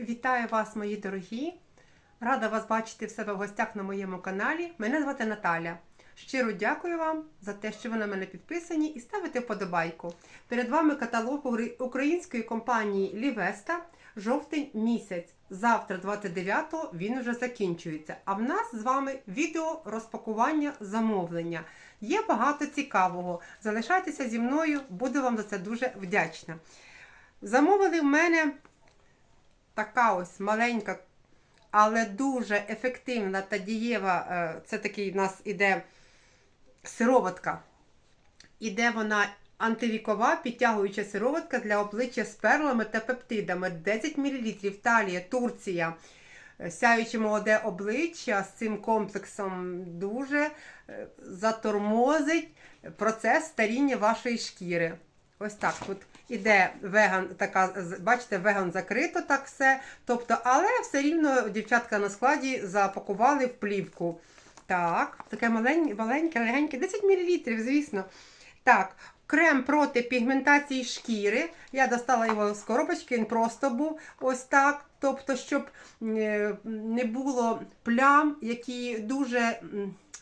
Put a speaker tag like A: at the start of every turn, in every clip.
A: Вітаю вас, мої дорогі! Рада вас бачити в себе в гостях на моєму каналі. Мене звати Наталя. Щиро дякую вам за те, що ви на мене підписані і ставите вподобайку. Перед вами каталог української компанії Лівеста жовтень місяць. Завтра, 29-го, він вже закінчується. А в нас з вами відео розпакування замовлення. Є багато цікавого. Залишайтеся зі мною, буду вам за це дуже вдячна. Замовили в мене така ось маленька, але дуже ефективна та дієва. е, Це такий у нас іде сироватка. Іде вона антивікова підтягуюча сироватка для обличчя з перлами та пептидами. 10 мл. Талія, Турція. Е, Сяюче молоде обличчя з цим комплексом дуже е, затормозить процес старіння вашої шкіри. Ось так. Тут іде веган, така, бачите, веган закрито так все. Тобто, але все рівно дівчатка на складі запакували в плівку. Так, таке маленьке, маленьке, легеньке, 10 мл, звісно. Так, крем проти пігментації шкіри. Я достала його з коробочки, він просто був ось так. Тобто, щоб е, не було плям, які дуже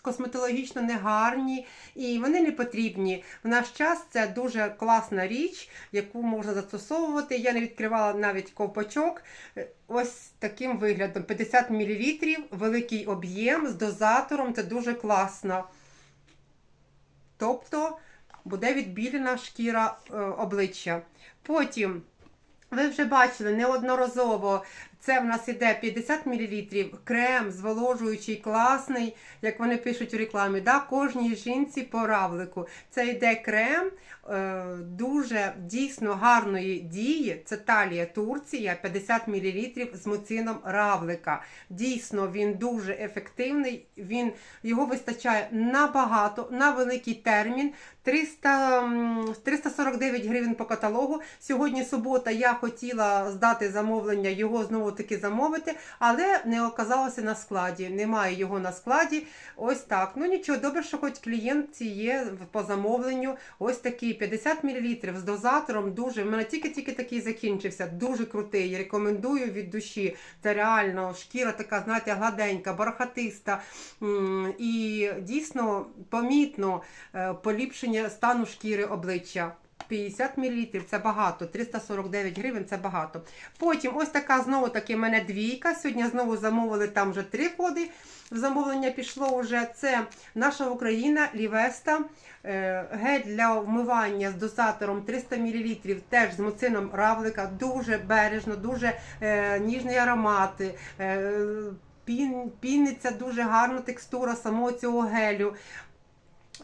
A: косметологічно негарні, і вони не потрібні. В наш час це дуже класна річ, яку можна застосовувати. Я не відкривала навіть ковпачок. Ось таким виглядом: 50 мл, великий об'єм з дозатором. Це дуже класно. Тобто буде відбілена шкіра е, обличчя. Потім, ви вже бачили неодноразово, це в нас іде 50 мл крем зволожуючий, класний, як вони пишуть у рекламі, да, кожній жінці по равлику. Це йде крем е, дуже дійсно гарної дії. Це талія Турція, 50 мл з муцином равлика. Дійсно, він дуже ефективний. Він, його вистачає набагато, на великий термін. 300, 349 гривень по каталогу. Сьогодні субота я хотіла здати замовлення, його знову таки замовити, але не оказалося на складі. Немає його на складі. Ось так. Ну нічого, добре, що хоч клієнт є по замовленню. Ось такий 50 мл з дозатором. Дуже. В мене тільки-тільки такий закінчився. Дуже крутий. Рекомендую від душі. Це реально шкіра така, знаєте, гладенька, бархатиста. І дійсно помітно е, поліпшення стану шкіри обличчя. 50 мл це багато, 349 гривень це багато. Потім ось така знову таки в мене двійка. Сьогодні знову замовили там вже три коди. В замовлення пішло вже. Це наша Україна, Лівеста. Е, Гель для вмивання з дозатором 300 мл, теж з муцином равлика. Дуже бережно, дуже е, ніжний аромат. Е, пін, піниться дуже гарна текстура самого цього гелю.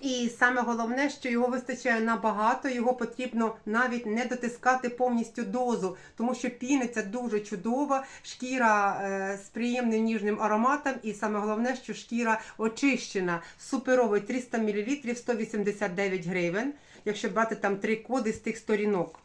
A: І саме головне, що його вистачає набагато, його потрібно навіть не дотискати повністю дозу, тому що піниться дуже чудова, шкіра е, з приємним ніжним ароматом, і саме головне, що шкіра очищена. Суперовий 300 мл 189 гривень, якщо брати там три коди з тих сторінок.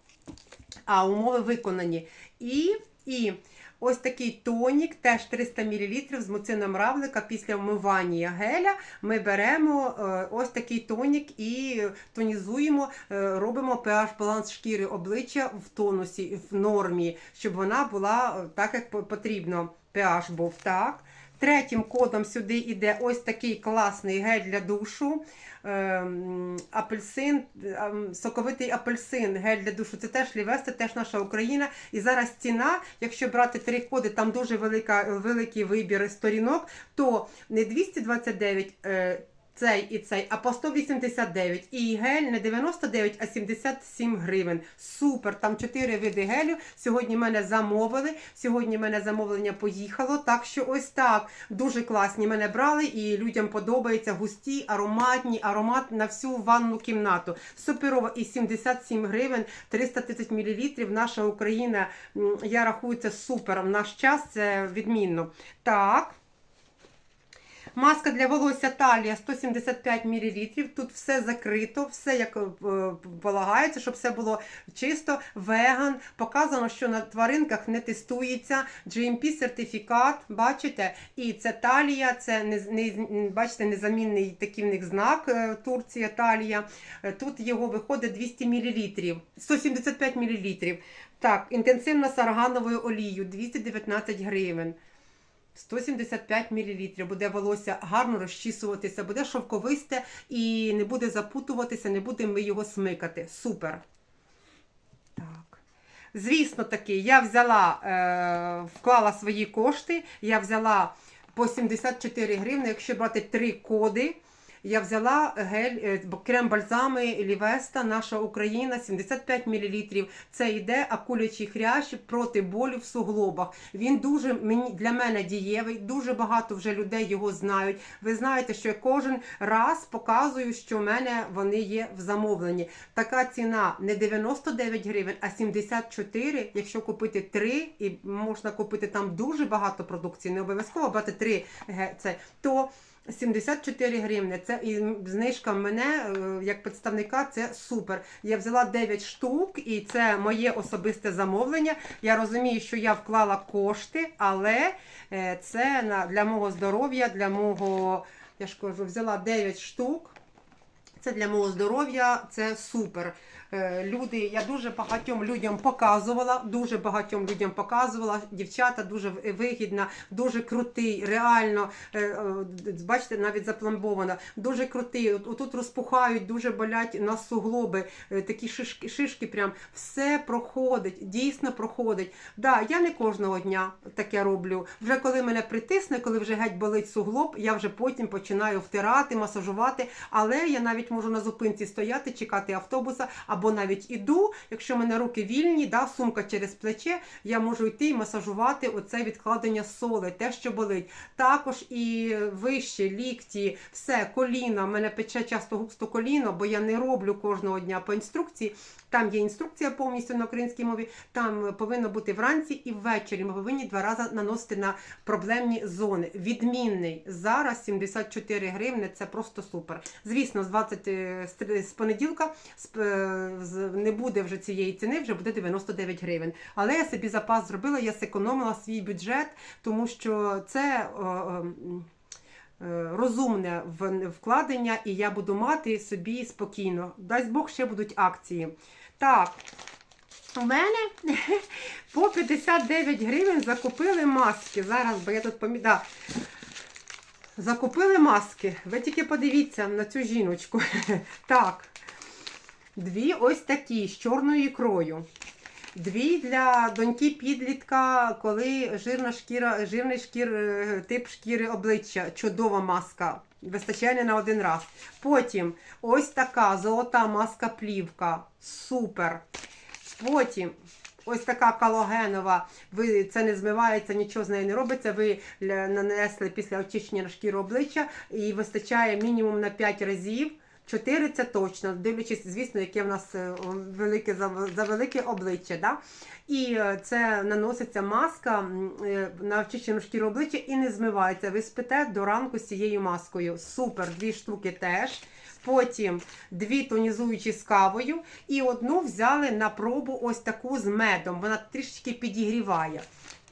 A: А умови виконані. І, і ось такий тонік, теж 300 мл з муцином равлика після вмивання геля. Ми беремо е, ось такий тонік і тонізуємо, е, робимо pH баланс шкіри обличчя в тонусі, в нормі, щоб вона була е, так, як потрібно. pH був так. Третім кодом сюди йде ось такий класний гель для душу. Ем, Апельсин, ем, соковитий апельсин, гель для душу. Це теж лівести, теж наша Україна. І зараз ціна, якщо брати три коди, там дуже велика, великий вибір сторінок, то не 229 е, цей і цей, а по 189. І гель не 99, а 77 гривень. Супер! Там 4 види гелю. Сьогодні мене замовили. Сьогодні мене замовлення поїхало. Так що ось так. Дуже класні мене брали, і людям подобається густі, ароматні, аромат на всю ванну кімнату. Суперово і 77 гривень, 330 мл. Наша Україна, я рахую, це супер. В наш час це відмінно. Так. Маска для волосся талія 175 мл. Тут все закрито, все як е, полагається, щоб все було чисто, веган. Показано, що на тваринках не тестується. GMP сертифікат, бачите? І це талія, це не, не, бачите, незамінний такий в них знак е, Турція талія. Е, Тут його виходить 200 мл, 175 мл. Так, інтенсивна з аргановою олією 219 гривень. 175 мл. Буде волосся гарно розчісуватися, буде шовковисте і не буде запутуватися, не будемо ми його смикати. Супер. Так. Звісно таки, я взяла, е, вклала свої кошти, я взяла по 74 гривни, якщо брати три коди. Я взяла гель, е, крем бальзами Лівеста, наша Україна, 75 мл. Це йде акулячий хрящ проти болю в суглобах. Він дуже мені для мене дієвий, дуже багато вже людей його знають. Ви знаєте, що я кожен раз показую, що в мене вони є в замовленні. Така ціна не 99 гривень, а 74. Якщо купити 3, і можна купити там дуже багато продукції, не обов'язково брати 3, це, то 74 гривні. Це і знижка мене е, як представника. Це супер. Я взяла 9 штук, і це моє особисте замовлення. Я розумію, що я вклала кошти, але е, це для мого здоров'я, для мого, я ж кажу, взяла 9 штук. Це для мого здоров'я, це супер. Е, Люди, я дуже багатьом людям показувала, дуже багатьом людям показувала. Дівчата дуже вигідна, дуже крутий, реально, е, е, бачите, навіть запломбована, дуже крутий. Отут розпухають, дуже болять на суглоби, такі шишки, шишки прям все проходить, дійсно проходить. Да, я не кожного дня таке роблю. Вже коли мене притисне, коли вже геть болить суглоб, я вже потім починаю втирати, масажувати. Але я навіть можу на зупинці стояти, чекати автобуса, або навіть іду, якщо в мене руки вільні, да, сумка через плече, я можу йти і масажувати оце відкладення соли, те, що болить. Також і вище, лікті, все, коліна. Мене пече часто густо коліно, бо я не роблю кожного дня по інструкції. Там є інструкція повністю на українській мові. Там повинно бути вранці і ввечері. Ми повинні два рази наносити на проблемні зони. Відмінний зараз 74 гривни. Це просто супер. Звісно, з 20 е, з понеділка е, з- не буде вже цієї ціни, вже буде 99 гривень. Але я собі запас зробила, я зекономила свій бюджет, тому що це. е, е, е, Розумне вкладення, і я буду мати собі спокійно. Дасть Бог, ще будуть акції. Так, у мене по 59 гривень закупили маски. Зараз, бо я тут поміда. Закупили маски. Ви тільки подивіться на цю жіночку. Так. Дві ось такі з чорною ікрою. Дві для доньки підлітка, коли жирна шкіра, жирний шкір, е, тип шкіри обличчя. Чудова маска. Вистачає на один раз. Потім ось така золота маска плівка. Супер. Потім ось така калогенова. Ви це не змивається, нічого з нею не робиться. Ви нанесли після очищення на шкіру обличчя і вистачає мінімум на 5 разів. 4 це точно, дивлячись, звісно, яке в нас е, велике за, велике обличчя. Да? І е, це наноситься маска е, на очищену шкіру обличчя і не змивається. Ви спите до ранку з цією маскою. Супер, дві штуки теж. Потім дві тонізуючі з кавою, і одну взяли на пробу ось таку з медом. Вона трішечки підігріває.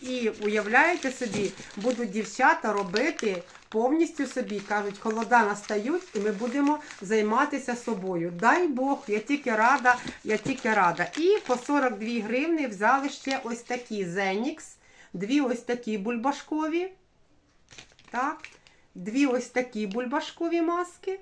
A: І уявляєте собі, будуть дівчата робити повністю собі. Кажуть, холода настають, і ми будемо займатися собою. Дай Бог, я тільки рада, я тільки рада. І по 42 гривни взяли ще ось такі Зенікс, дві ось такі бульбашкові. Так, дві ось такі бульбашкові маски.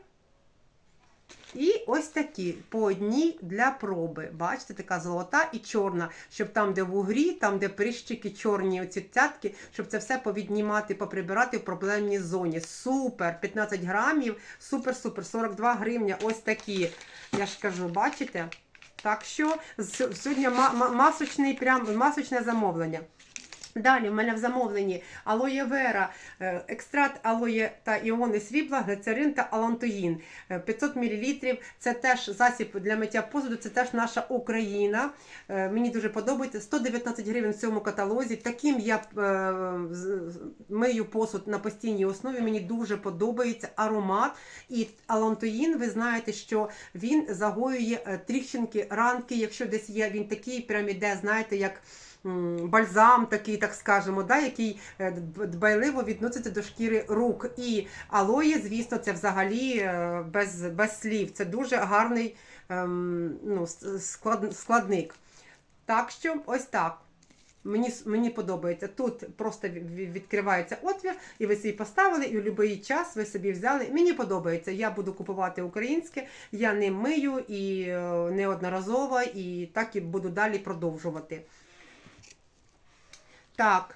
A: І ось такі по одній для проби. Бачите, така золота і чорна, щоб там, де вугрі, там, де прищики, чорні оці цятки, щоб це все повіднімати, поприбирати в проблемній зоні. Супер! 15 грамів, супер-супер, 42 гривня. Ось такі. Я ж кажу, бачите? Так що сьогодні ма- ма- масочний, прям масочне замовлення. Далі в мене в замовленні алоє вера, е, екстракт алоє та іони срібла, глицерин та алантоїн. Е, 500 мл. Це теж засіб для миття посуду, це теж наша Україна. Е, Мені дуже подобається. 119 гривень в цьому каталозі. Таким я е, мию посуд на постійній основі. Мені дуже подобається аромат. І алантоїн, ви знаєте, що він загоює е, тріщинки, ранки. Якщо десь є, він такий прям іде, знаєте, як бальзам такий, так скажемо, да, який е, дбайливо відноситься до шкіри рук. І алоє, звісно, це взагалі е, без, без слів. Це дуже гарний ем, ну, склад, складник. Так що ось так. Мені, мені подобається. Тут просто ві- ві- відкривається отвір, і ви собі поставили, і в будь-який час ви собі взяли. Мені подобається. Я буду купувати українське, я ним мию і е, неодноразово, і так і буду далі продовжувати. Так.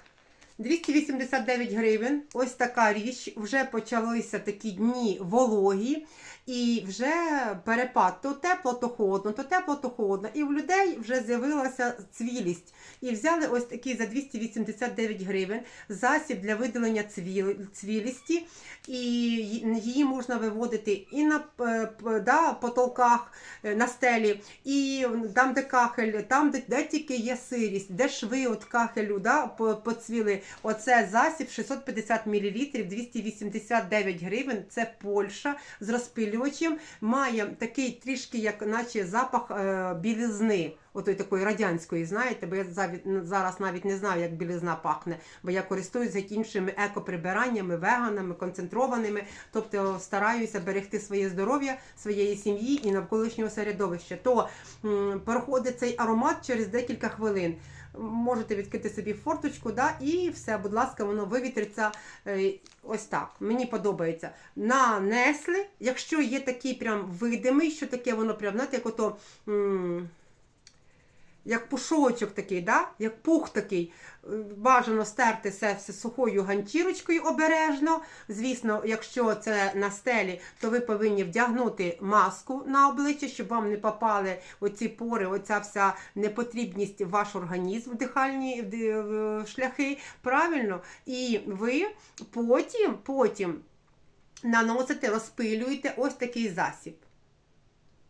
A: 289 гривень. Ось така річ. Вже почалися такі дні вологі, і вже перепад то тепло, то холодно, то тепло, то холодно. І в людей вже з'явилася цвілість. І взяли ось такий за 289 гривень засіб для видалення цвілісті. І її можна виводити і на е, да, потолках, е, на стелі, і там, де кахель, там, де, де тільки є сирість, де шви от кахелю да, поцвіли. Оце засіб 650 мл, 289 гривень. Це Польща з розпильочем. Має такий трішки, як наче запах е, білизни. Отої такої радянської, знаєте, бо я зараз навіть не знаю, як білизна пахне, бо я користуюся іншими екоприбираннями, веганами, концентрованими, тобто стараюся берегти своє здоров'я, своєї сім'ї і навколишнього середовища. То м, проходить цей аромат через декілька хвилин. Можете відкрити собі форточку, да, і все, будь ласка, воно вивітриться е, ось так. Мені подобається. Нанесли, якщо є такий прям видимий, що таке воно прям, знаєте, як ото. Як пушочок такий, да? як пух такий. Е, Бажано стерти це все сухою ганчірочкою обережно. Звісно, якщо це на стелі, то ви повинні вдягнути маску на обличчя, щоб вам не попали оці пори, оця вся непотрібність в ваш організм, в дихальні шляхи. Правильно? І ви потім, потім наносите, розпилюєте ось такий засіб.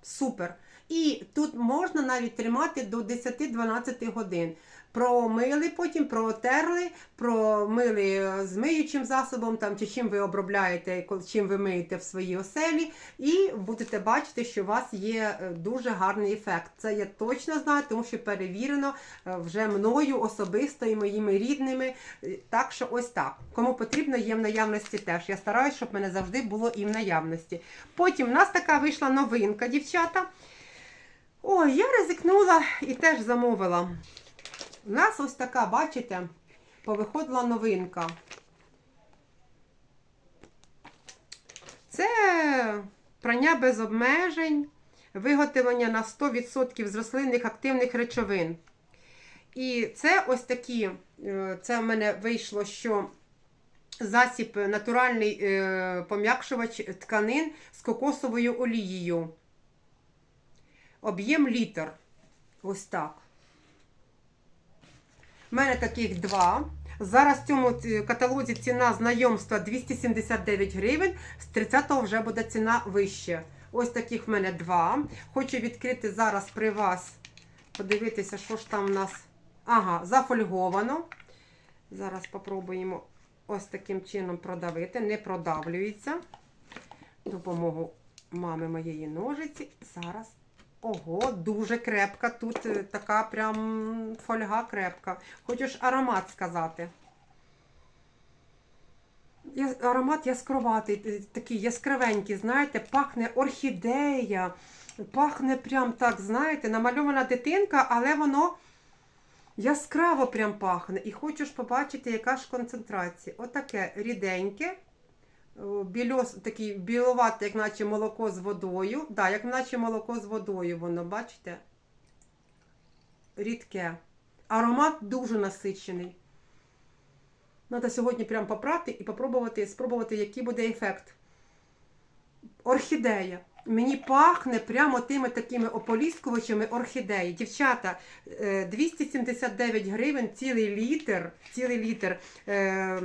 A: Супер. І тут можна навіть тримати до 10-12 годин. Промили, потім протерли, промили е, з миючим засобом, там, чи чим ви обробляєте, чим ви миєте в своїй оселі, і будете бачити, що у вас є е, дуже гарний ефект. Це я точно знаю, тому що перевірено е, вже мною особисто і моїми рідними. Так що ось так. Кому потрібно, є в наявності теж. Я стараюсь, щоб мене завжди було і в наявності. Потім в нас така вийшла новинка, дівчата. Ой, я ризикнула і теж замовила. У нас ось така, бачите, повиходила новинка. Це прання без обмежень, виготовлення на 100% з рослинних активних речовин. І це ось такі, е, це в мене вийшло, що засіб натуральний е, пом'якшувач тканин з кокосовою олією. Об'єм літр. Ось так. У мене таких два. Зараз в цьому е, каталозі ціна знайомства 279 гривень, з 30-го вже буде ціна вище. Ось таких в мене два. Хочу відкрити зараз при вас, подивитися, що ж там у нас. Ага, зафольговано. Зараз спробуємо ось таким чином продавити. Не продавлюється. Допомогу мами моєї ножиці. Зараз. Ого, дуже крепка. Тут е, така прям фольга крепка. Хочу ж аромат сказати. Аромат яскраватий, е, такий яскравенький, знаєте, пахне орхідея, пахне прям так, знаєте, намальована дитинка, але воно яскраво прям пахне. І хочу ж побачити, яка ж концентрація. Отаке ріденьке, о, більос, такий біловатий, як наче молоко з водою. Да, як наче молоко з водою, воно, бачите? Рідке. Аромат дуже насичений. Треба сьогодні прям попрати і попробувати, спробувати, який буде ефект. Орхідея. Мені пахне прямо тими такими ополіскувачами орхідеї. Дівчата, е, 279 гривень, цілий літр, цілий літр е,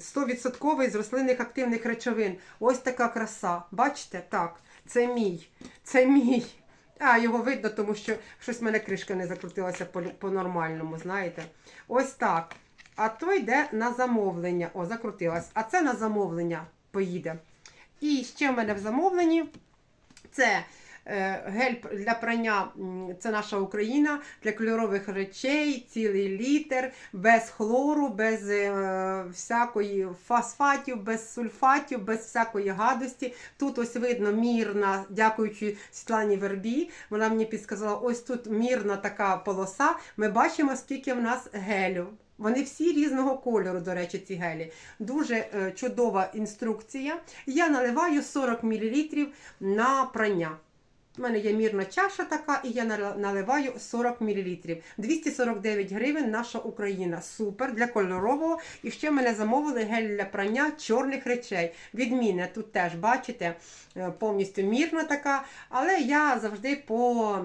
A: 100% з рослинних активних речовин. Ось така краса. Бачите? Так, це мій. Це мій. А, його видно, тому що щось в мене кришка не закрутилася по- по-нормальному, знаєте. Ось так. А то йде на замовлення. О, закрутилась. А це на замовлення поїде. І ще в мене в замовленні це е, гель для прання, це наша Україна для кольорових речей, цілий літр, без хлору, без е, всякої фосфатів, без сульфатів, без всякої гадості. Тут ось видно мірна, дякуючи Світлані Вербі. Вона мені підсказала, ось тут мірна така полоса. Ми бачимо, скільки в нас гелю. Вони всі різного кольору, до речі, ці гелі. Дуже е, чудова інструкція. Я наливаю 40 мл на прання. У мене є мірна чаша така, і я наливаю 40 мл. 249 гривень наша Україна. Супер для кольорового. І ще мене замовили гель для прання чорних речей. Відмінне тут теж бачите, е, повністю мірна така. Але я завжди по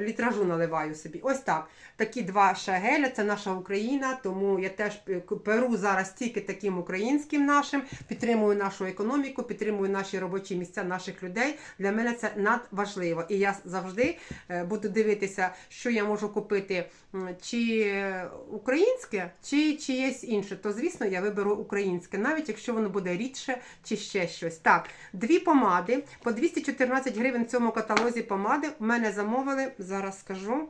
A: літражу наливаю собі. Ось так. Такі два ще геля, це наша Україна, тому я теж е, перу зараз тільки таким українським нашим, підтримую нашу економіку, підтримую наші робочі місця наших людей. Для мене це надважливо. І я завжди е, буду дивитися, що я можу купити, чи українське, чи чиєсь інше. То, звісно, я виберу українське, навіть якщо воно буде рідше чи ще щось. Так, дві помади по 214 гривень в цьому каталозі помади. В мене замовили, зараз скажу.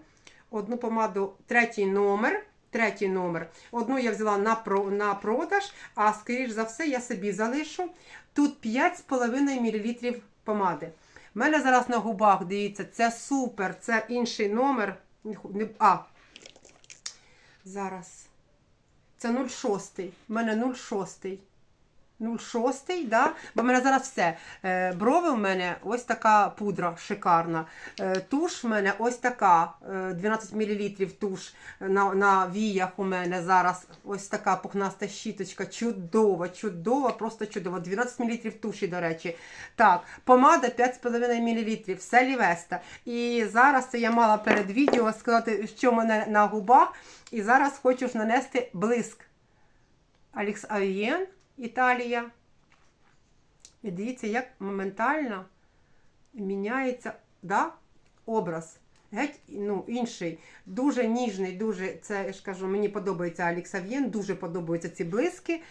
A: Одну помаду, третій номер. Третій номер. Одну я взяла на, про, на продаж, а скоріш за все я собі залишу. Тут 5,5 мл помади. У мене зараз на губах, дивіться, це супер, це інший номер. А. Зараз. Це 0,6. У мене 0,6. 0,6, да? бо в мене зараз все. Е, брови в мене ось така пудра шикарна. Е, туш в мене ось така, е, 12 мл туш на, на віях у мене зараз. Ось така пухнаста щіточка. Чудова, чудова, просто чудова. 12 мл туші, до речі. Так, помада 5,5 мл, все лівеста. І зараз це я мала перед відео сказати, що в мене на губах. І зараз хочу ж нанести блиск. Алекс Авієн, Італія. І дивіться, як моментально міняється да, образ. Геть ну, інший, дуже ніжний, дуже, це я ж кажу, мені подобається Аліксав'єн, дуже подобаються ці блиски.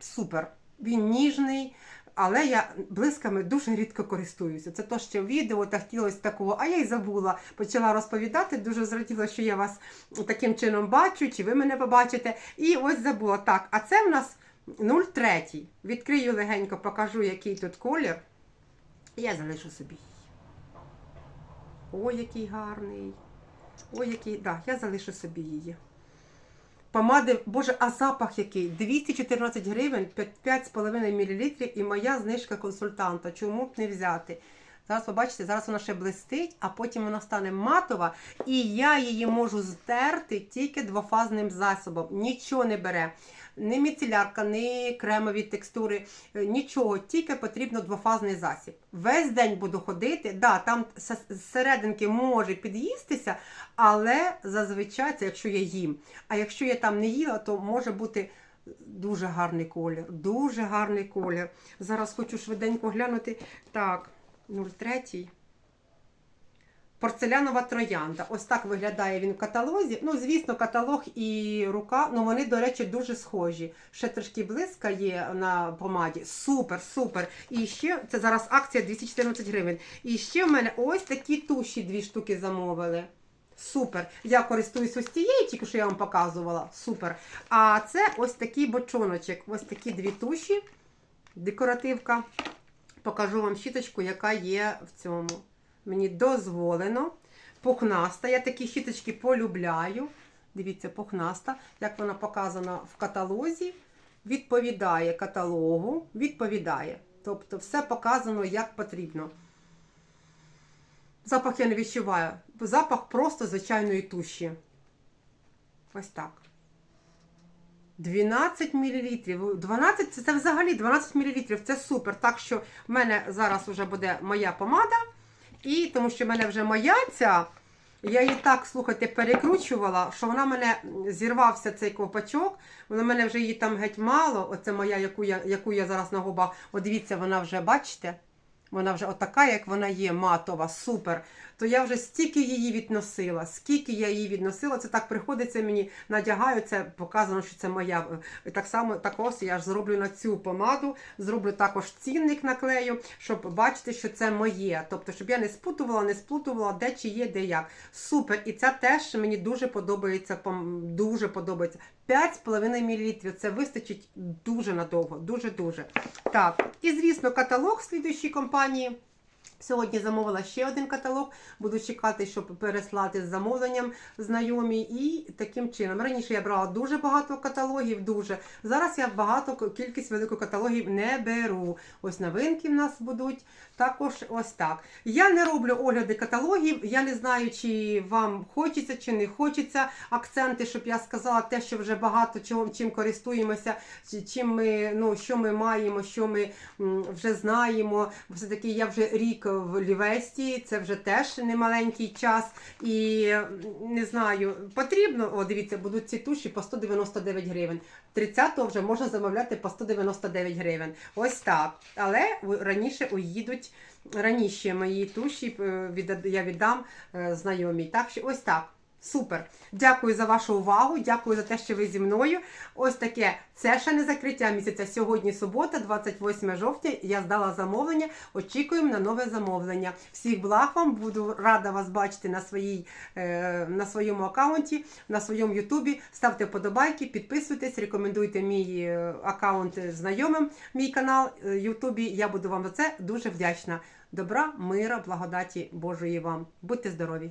A: Супер. Він ніжний, але я блисками дуже рідко користуюся. Це то, в відео та хотілося такого, а я й забула. Почала розповідати, дуже зраділа, що я вас таким чином бачу, чи ви мене побачите. І ось забула. Так, а це в нас 03. Відкрию легенько, покажу, який тут колір. І я залишу собі. Ой, який гарний. Ой, який. Так, да, я залишу собі її. Помади, боже, а запах який? 214 гривень, 5,5 мл і моя знижка консультанта. Чому б не взяти? Зараз побачите, зараз вона ще блистить, а потім вона стане матова, і я її можу здерти тільки двофазним засобом. Нічого не бере. Ні міцелярка, ні кремові текстури, е, нічого, тільки потрібно двофазний засіб. Весь день буду ходити. Да, там с- зсерединки може під'їстися, але зазвичай це якщо я їм. А якщо я там не їла, то може бути дуже гарний колір. Дуже гарний колір. Зараз хочу швиденько глянути. Так, 03. Порцелянова троянда. Ось так виглядає він в каталозі. Ну, звісно, каталог і рука, ну вони, до речі, дуже схожі. Ще трошки блиска є на помаді. Супер, супер. І ще це зараз акція 214 гривень. І ще в мене ось такі туші дві штуки замовили. Супер. Я користуюсь ось цією, тільки що я вам показувала. Супер. А це ось такий бочоночок. Ось такі дві туші. Декоративка. Покажу вам щіточку, яка є в цьому. Мені дозволено. Пухнаста. Я такі щіточки полюбляю. Дивіться, пухнаста. Як вона показана в каталозі. Відповідає каталогу. Відповідає. Тобто все показано як потрібно. Запах я не відчуваю. Запах просто звичайної туші. Ось так. 12 мл. 12 це, взагалі 12 мл. Це супер. Так що в мене зараз вже буде моя помада. І тому що в мене вже моя ця. Я її так, слухайте, перекручувала, що вона мене зірвався цей ковпачок. Вона мене вже її там геть мало. Оце моя, яку я, яку я зараз на губах. От дивіться, вона вже, бачите? Вона вже отака, як вона є, матова, супер. То я вже стільки її відносила, скільки я її відносила, це так приходиться мені, надягаю, це показано, що це моя. Так само так ось я ж зроблю на цю помаду, зроблю також цінник наклею, щоб бачити, що це моє. Тобто, щоб я не спутувала, не сплутувала, де чи є, де як. Супер. І це теж мені дуже подобається. Дуже подобається. 5,5 мл. Це вистачить дуже надовго, дуже-дуже. Так, і звісно, каталог слідуючої компанії. Сьогодні замовила ще один каталог. Буду чекати, щоб переслати з замовленням знайомі. І таким чином. Раніше я брала дуже багато каталогів, дуже. Зараз я багато кількість велику каталогів не беру. Ось новинки в нас будуть. Також ось так. Я не роблю огляди каталогів. Я не знаю, чи вам хочеться, чи не хочеться акценти, щоб я сказала те, що вже багато чого чим користуємося, чим ми, ну, що ми маємо, що ми вже знаємо. Все-таки я вже рік в Лівесті, це вже теж немаленький час. І не знаю, потрібно, о, дивіться, будуть ці туші по 199 гривень. 30-го вже можна замовляти по 199 гривень. Ось так. Але раніше уїдуть. Раніше мої туші е, я віддам е, знайомій. Так що ось так. Супер. Дякую за вашу увагу. Дякую за те, що ви зі мною. Ось таке. Це ще не закриття місяця. Сьогодні субота, 28 жовтня. Я здала замовлення. Очікуємо на нове замовлення. Всіх благ вам. Буду рада вас бачити на, своїй, е, на своєму аккаунті, на своєму Ютубі. Ставте вподобайки, підписуйтесь, рекомендуйте мій е, аккаунт знайомим, мій канал е, Ютубі. Я буду вам за це дуже вдячна. Добра, мира, благодаті Божої вам. Будьте здорові!